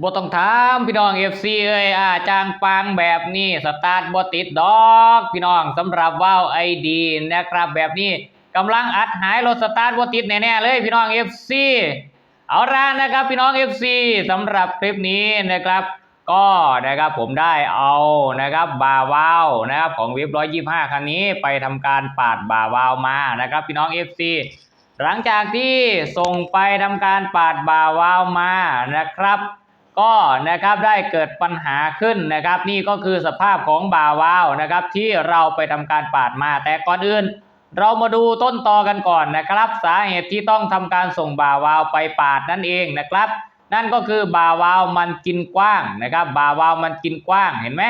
บ่ต้องถามพี่น้อง FC เอ้ยอ่าจางปังแบบนี้สตาร์ทบ่ติดดอกพี่น้องสำหรับว้าวไอดีนะครับแบบนี้กำลังอัดหายรถสตาร์ทบ่ติดแน่ๆเลยพี่น้อง FC เอาล่ะนะครับพี่น้อง FC สำหรับคลิปนี้นะครับก็นะครับผมได้เอานะครับบาวาวนะครับของเว็บ125คันนี้ไปทำการปาดบาวาวมานะครับพี่น้อง FC หลังจากที่ส่งไปทำการปาดบาวาวมานะครับ ก็นะครับได้เกิดปัญหาขึ้นนะครับ นี่ก็คือสภาพของบาวาวนะครับ ที่เราไปทำการปาดมาแต่ก่อนอื่น เรามาดูต้นตอกันก่อนนะครับ สาเหตุที่ต้องทำการส่งบาวาวไปปาดนั่นเองนะครับ นั่นก็คือบาวาวมันกินกว้างนะครับบาวาวมันกินกว้างเห็นไหม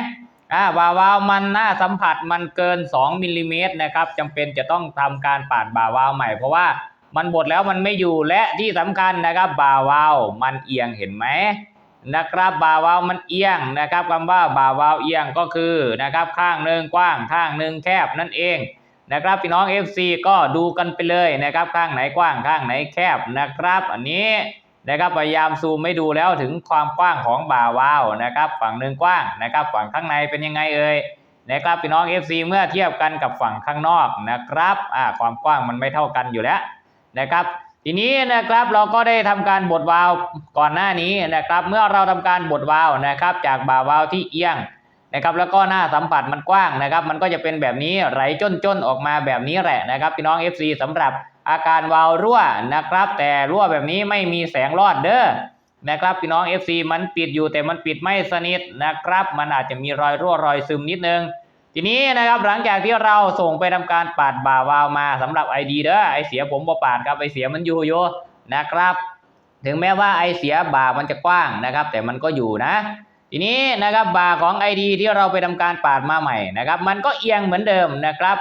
อ่าบาวาวมันหน้าสัมผัสมันเกิน 2มิลลิเมตรนะครับจำเป็นจะต้องทำการปาดบาวาวใหม่เพราะว่ามันบดแล้วมันไม่อยู่และที่สำคัญนะครับบาวาวมันเอียงเห็นไหม นะครับบาวาวมันเอียงนะครับคำว่าบาวาวเอียงก็คือนะครับข้างหนึ่งกว้างข้างหนึ่งแคบนั่นเองนะครับพี่น้อง FC ก็ดูกันไปเลยนะครับข้างไหนกว้างข้างไหนแคบนะครับ อันนี้นะครับพยายามซูมไม่ดูแล้วถึงความกว้างของบ่าวาวนะครับ ฝั่งหนึ่งกว้างนะครับ ฝั่งข้างในเป็นยังไงเอ่ยนะครับพี่น้อง FC เมื่อเทียบกันกับฝั่งข้างนอกนะครับอ่าความกว้างมันไม่เท่ากันอยู่แล้วนะครับ ทีนี้นะครับเราก็ได้ทำการบดวาล์วก่อนหน้านี้นะครับ เมื่อเราทำการบดวาล์วนะครับ จากบ่าวาล์วที่เอียงนะครับ แล้วก็หน้าสัมผัสมันกว้างนะครับ มันก็จะเป็นแบบนี้ไหลจ้นๆออกมาแบบนี้แหละนะครับพี่น้อง FC สำหรับอาการวาล์วรั่วนะครับ แต่รั่วแบบนี้ไม่มีแสงรอดเด้อนะครับพี่น้อง FC มันปิดอยู่แต่มันปิดไม่สนิทนะครับ มันอาจจะมีรอยรั่วรอยซึมนิดนึง ทีนี้นะครับหลังจากที่เราส่งไปทำการปาดบ่าวาล์วมาสำหรับ ID เด้อไอเสียผมบ่ปาดครับไอเสียมันอยู่อยู่นะครับ ถึงแม้ว่าไอเสียบ่ามันจะกว้างนะครับ แต่มันก็อยู่นะ ทีนี้นะครับบาร์ของ ID ที่เราไปทำการปาดมาใหม่นะครับ มันก็เอียงเหมือนเดิมนะครับ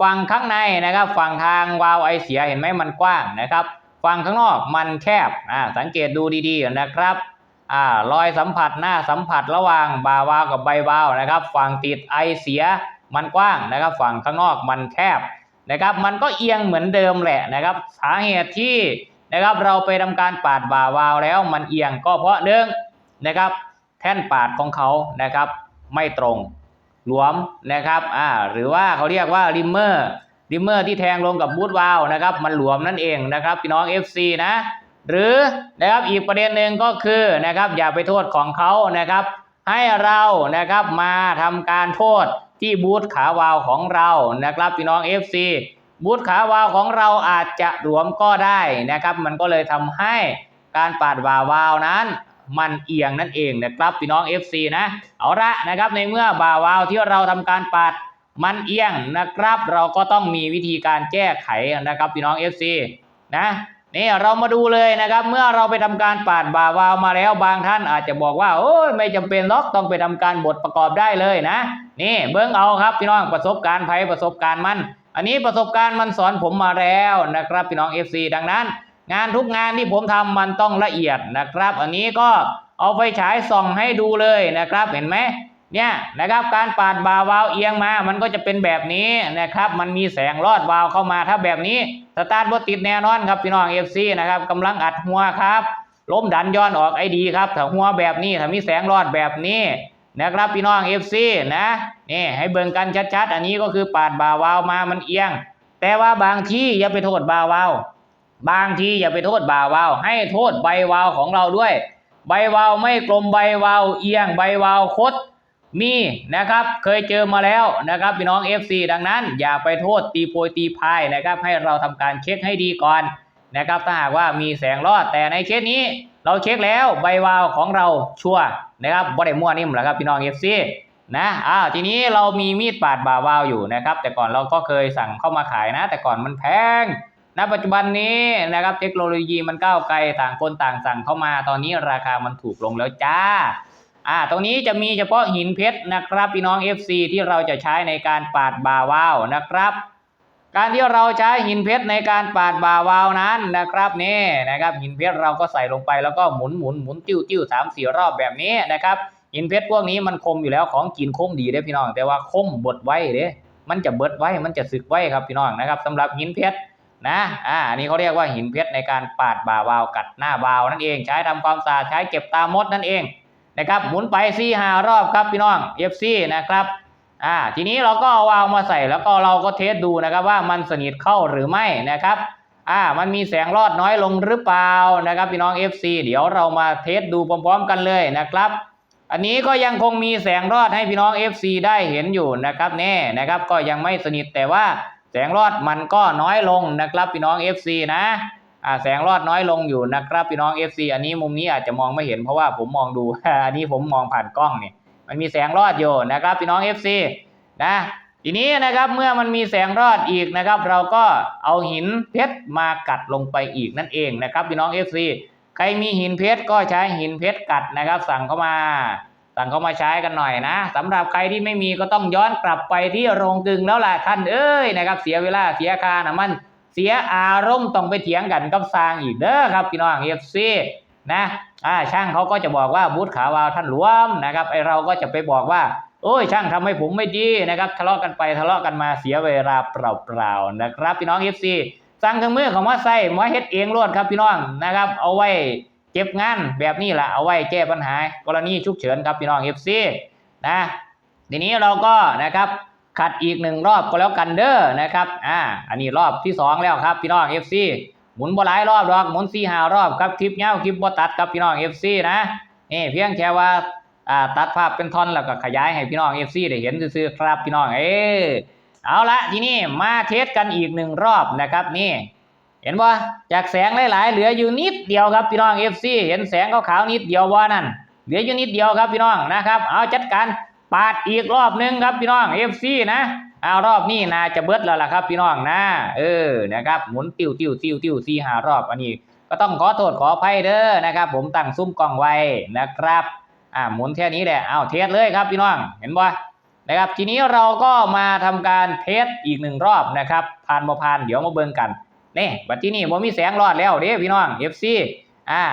ฝั่งข้างในนะครับ ฝั่งทางวาล์วไอเสียเห็นไหมมันกว้างนะครับ ฝั่งข้างนอกมันแคบอ่าสังเกตดูดีๆนะครับ อ่ารอยสัมผัสหน้าสัมผัสระหว่างบาวาวกับใบวาวนะครับ ฝั่งติดไอเสียมันกว้างนะครับ ฝั่งข้างนอกมันแคบนะครับ มันก็เอียงเหมือนเดิมแหละนะครับ สาเหตุที่นะครับเราไปทำการปาดบาวาวแล้วมันเอียงก็เพราะหนึ่องนะครับ แท่นปาดของเขานะครับ ไม่ตรงหลวมนะครับอ่าหรือว่าเขาเรียกว่าริมเมอร์ริมเมอร์ที่แทงลงกับบูทวาวนะครับ มันหลวมนั่นเองนะครับพี่น้อง FC นะ หรือนะครับอีกประเด็นหนึ่งก็คือนะครับอย่าไปโทษของเขานะครับ ให้เรานะครับมาทำการโทษที่บูทขาวาวของเรานะครับพี่น้อง FC บูทขาวาวของเราอาจจะหลวมก็ได้นะครับ มันก็เลยทำให้การปาดวาวาวนั้นมันเอียงนั่นเองนะครับพี่น้อง FC นะเอาละนะครับในเมื่อบาวาวที่เราทำการปาดมันเอียงนะครับ เราก็ต้องมีวิธีการแก้ไขนะครับพี่น้อง FC นะ นี่เรามาดูเลยนะครับ เมื่อเราไปทำการปาดบ่าวาวมาแล้วบางท่านอาจจะบอกว่าโอ้ยไม่จำเป็นหรอกต้องไปทำการบทประกอบได้เลยนะ นี่เบิ้งเอาครับพี่น้องประสบการณ์ไผประสบการณ์มัน อันนี้ประสบการณ์มันสอนผมมาแล้วนะครับพี่น้อง FC ดังนั้น งานทุกงานที่ผมทำมันต้องละเอียดนะครับ อันนี้ก็เอาไฟฉายส่องให้ดูเลยนะครับเห็นไหม เนี่ยนะครับการปาดบาวาล์วเอียงมา มันก็จะเป็นแบบนี้นะครับ มันมีแสงลอดวาล์วเข้ามาถ้าแบบนี้สตาร์ทบติดแน่นอนครับพี่น้องเอฟซีนะครับกำลังอัดหัวครับล้มดันย้อนออกไอดีครับถ้าหัวแบบนี้ถ้ามีแสงรอดแบบนี้นะครับพี่น้องเอฟซีนะนี่ให้เบิ่งกันชัดๆ อันนี้ก็คือปาดบาวาล์วมามันเอียง แต่ว่าบางที่อย่าไปโทษบาวาล์วบางทีอย่าไปโทษบ่าวาวให้โทษใบวาวของเราด้วย ใบวาวไม่กลมใบวาวเอียงใบวาวคด มีนะครับเคยเจอมาแล้วนะครับพี่น้อง FC ดังนั้น อย่าไปโทษตีโพยตีพายนะครับ ให้เราทำการเช็คให้ดีก่อนนะครับ ถ้าหากว่ามีแสงรอดแต่ในเคสนี้ เราเช็คแล้วใบวาวของเราชัวนะครับบ่ได้มั่วนิ่มหรอกครับพี่น้อง FC นะอ้าวทีนี้เรามีมีดปาดบ่าวาวอยู่นะครับ แต่ก่อนเราก็เคยสั่งเข้ามาขายนะ แต่ก่อนมันแพงณปัจจุบันนี้นะครับเทคโนโลยีมันก้าวไกลต่างคนต่างสั่งเข้ามา ตอนนี้ราคามันถูกลงแล้วจ้า อ่าตรงนี้จะมีเฉพาะหินเพชรนะครับพี่น้อง FC ที่เราจะใช้ในการปาดบาวาวนะครับ การที่เราใช้หินเพชรในการปาดบาวาวนั้นนะครับนี่นะครับหินเพชรเราก็ใส่ลงไปแล้วก็หมุนหมุนหมุนติ้วติ้วสามสี่รอบแบบนี้นะครับหินเพชรพวกนี้มันคมอยู่แล้วของกินคมดีเด้พี่น้อง แต่ว่าคมบดไว้เด้มันจะเบิดไว้มันจะสึกไว้ครับพี่น้องนะครับสำหรับหินเพชรนะอ่าอันนี้เขาเรียกว่าหินเพชรในการปาดบ่าวาวกัดหน้าบาวนั่นเอง ใช้ทำความสะอาดใช้เก็บตามดนั่นเอง นะครับหมุนไปสี่ห้ารอบครับพี่น้อง FC นะครับอ่าทีนี้เราก็เอาวาล์วมาใส่แล้วก็เราก็เทสดูนะครับว่ามันสนิทเข้าหรือไม่นะครับอ่ามันมีแสงรอดน้อยลงหรือเปล่านะครับพี่น้อง FC เดี๋ยวเรามาเทสดูพร้อม ๆ กันเลยนะครับ อันนี้ก็ยังคงมีแสงรอดให้พี่น้อง FC ได้เห็นอยู่นะครับแน่นะครับก็ยังไม่สนิทแต่ว่าแสงรอดมันก็น้อยลงนะครับพี่น้อง FC นะ แสงรอดน้อยลงอยู่นะครับพี่น้อง FC อันนี้มุมนี้อาจจะมองไม่เห็นเพราะว่าผมมองดู อันนี้ผมมองผ่านกล้องเนี่ยมันมีแสงรอดอยู่นะครับพี่น้อง FC นะทีนี้นะครับเมื่อมันมีแสงรอดอีกนะครับ เราก็เอาหินเพชรมากัดลงไปอีกนั่นเองนะครับพี่น้อง FC ใครมีหินเพชรก็ใช้หินเพชรกัดนะครับ สั่งเข้ามา สั่งเข้ามาใช้กันหน่อยนะสำหรับใครที่ไม่มีก็ต้องย้อนกลับไปที่โรงกลึงแล้วล่ะท่านเอ้ยนะครับ เสียเวลาเสียคาน้ำมัน สียอารมณ์ต้องไปเถียงกันกับสร้างอีกเด้อครับพี่น้องเอฟซีนะอ่าช่างเขาก็จะบอกว่าบูธขาวาวท่านหลวมนะครับไอเราก็จะไปบอกว่า โอ้ยช่างทำให้ผมไม่ดีนะครับทะเลาะกันไปทะเลาะกันมาเสียเวลาเปล่าๆนะครับ พี่น้องเอฟซีสั่งเครื่องมือของมาใส่มาเฮ็ดเองรวดครับพี่น้องนะครับ เอาไว้เก็บงานแบบนี้แหละเอาไว้แก้ปัญหากรณีฉุกเฉินครับพี่น้องเอฟซีนะทีนี้เราก็นะครับ ขัดอีกหนึ่งรอบก็แล้วกันเด้อนะครับอ่าอันนี้รอบที่สองแล้วครับพี่น้อง FC หมุนบ่หลายรอบดอกหมุนสี่หารอบครับคลิปเงาคลิปบ่ตัดครับพี่น้อง FC นะนี่เพียงแค่ว่าอ่าตัดภาพเป็นท่อนแล้วก็ขยายให้พี่น้อง FC ได้เห็นซื่อๆครับพี่น้องเออเอาละทีนี้มาเทสกันอีกหนึ่งรอบนะครับนี่ เห็นบ่จากแสงหลายๆ เหลืออยู่นิดเดียวครับพี่น้อง FC เห็นแสงขาวๆนิดเดียวว่านั่นเหลืออยู่นิดเดียวครับพี่น้องนะครับ เอาจัดการ ปาดอีกรอบหนึงครับพี่น้อง FC นะเอารอบนี้น่าจะเบิดแล้วล่ะครับ พี่น้องนะเออนะครับหมุนติ้วติ้วติ้วติ้วสี่หารอบอันนี้ ก็ต้องขอโทษขออภัยเด้อนะครับ ผมตั้งซุ้มกล้องไว้นะครับอ่าหมุนแค่นี้แหละเอาเทสเลยครับพี่น้องเห็นบ่นะครับ ทีนี้เราก็มาทำการเทสอีกหนึ่งรอบนะครับผ่านบ่ผ่านเดี๋ยวมาเบิ่งกันนี่บัดที่นี่บ่มีแสงรอดแล้วเด้พี่น้อง FC อ่า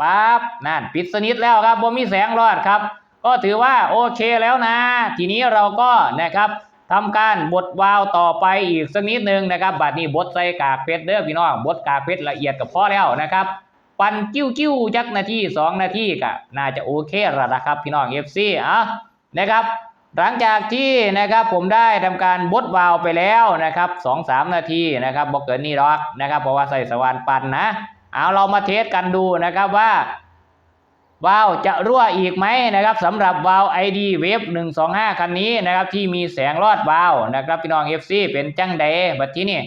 ปั๊บนั่นปิดสนิทแล้วครับบ่มีแสงรอดครับ ก็ถือว่าโอเคแล้วนะ ทีนี้เราก็นะครับทำการบดวาล์วต่อไปอีกสักนิดนึงนะครับบัดนี้บดใส่กากเพชรเด้อพี่น้องบดกากเพชรละเอียดก็พอแล้วนะครับ ปั่นกิ้วกิ้วๆจักนาทีสองนาทีก็น่าจะโอเคแล้วนะครับ พี่น้อง FC อะนะครับ หลังจากที่นะครับผมได้ทำการบดวาล์วไปแล้วนะครับสองสามนาทีนะครับบอกเกินนี่หรอกนะครับเพราะว่าใส่สว่านปั่นนะเอาเรามาเทสกันดูนะครับว่า วาล์วจะรั่วอีกไหมนะครับสำหรับวาล์ว ID Wave 125 คันนี้นะครับที่มีแสงรอดวาล์วนะครับพี่น้อง FC เป็นจังใดบัดที่นี่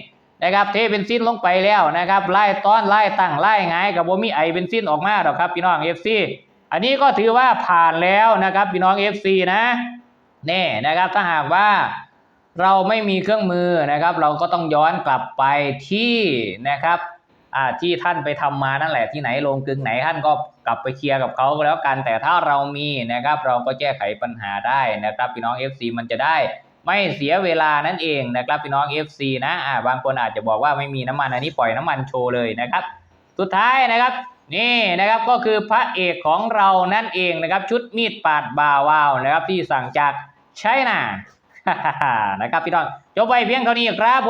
นะครับเทเป็นซินลงไปแล้วนะครับไล่ต้อนไล่ตั้งไล่ไงกับบ่มีไอเป็นซินออกมาหรอกครับพี่น้อง FC อันนี้ก็ถือว่าผ่านแล้วนะครับพี่น้อง FC นะแน่นะครับถ้าหากว่าเราไม่มีเครื่องมือนะครับ เราก็ต้องย้อนกลับไปที่นะครับ อ่าที่ท่านไปทำมานั่นแหละที่ไหนโรงกึงไหนท่านก็กลับไปเคลียร์กับเขาก็แล้วกันแต่ถ้าเรามีนะครับ เราก็แก้ไขปัญหาได้นะครับพี่น้อง FC มันจะได้ไม่เสียเวลานั่นเองนะครับพี่น้อง FC นะอ่าบางคนอาจจะบอกว่าไม่มีน้ำมันอันนี้ปล่อยน้ำมันโชว์เลยนะครับ สุดท้ายนะครับนี่นะครับก็คือพระเอกของเรานั่นเองนะครับ ชุดมีดปาดบ่าวาวนะครับที่สั่งจากไชน่านะครับพี่น้องจบไปเพียงเท่านี้ครับ